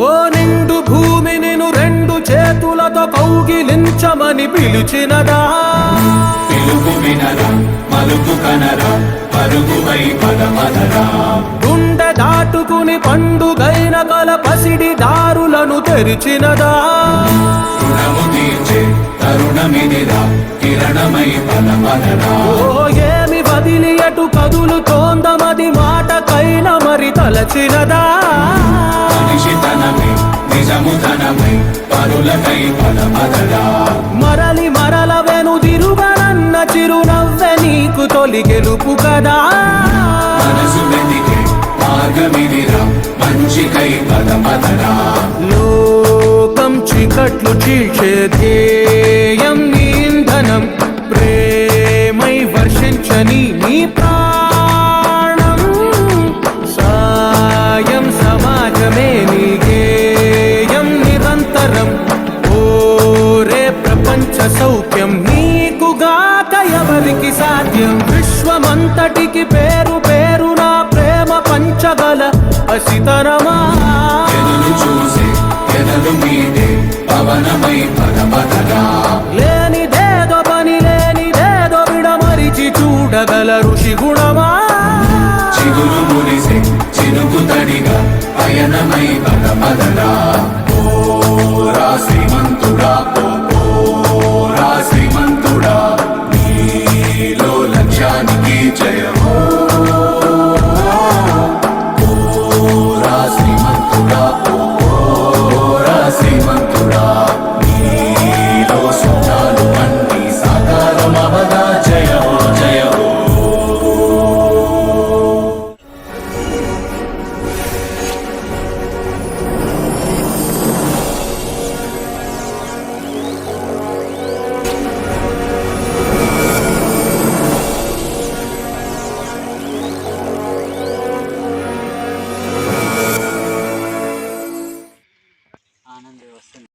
ఓ నిండు భూమి నిన్ను రెండు చేతులతో కౌగిలించమని పిలిచినదా. పిలుపు వినరా మలుపు కనరా పరుగువై పదమదరా గుండె దాటుకుని పండుగైన కల పసిడి దారులను తెరిచినదా. రుణము తీర్చే తరుణమిదిరా కిరణమై పదమదరా ఓ వదిలి అటు కదులుతోందమది మాటకైన మరి తలచినదా? మరలి మరల వెనుదిరుగనన్న చిరునవ్వె నీకు తొలి గెలుపు కదా? లోకం చీకట్లు చీల్చే వర్షించని నీ ప్రాణం సాయం సమాజమే నీ గేయం నిరంతరం. ఓరే ప్రపంచ సౌఖ్యం నీకుగాక ఎవరికి సాధ్యం? విశ్వమంతటికి పేరు పేరు నా ప్రేమ పంచగల అసితరమా చూసి ఎదలు మీదే పవనమై పదమదరా చూడగల ఋషి గుణమా? చిగురు మురిసే చినుకు తడిగా పయనమై పద పదరా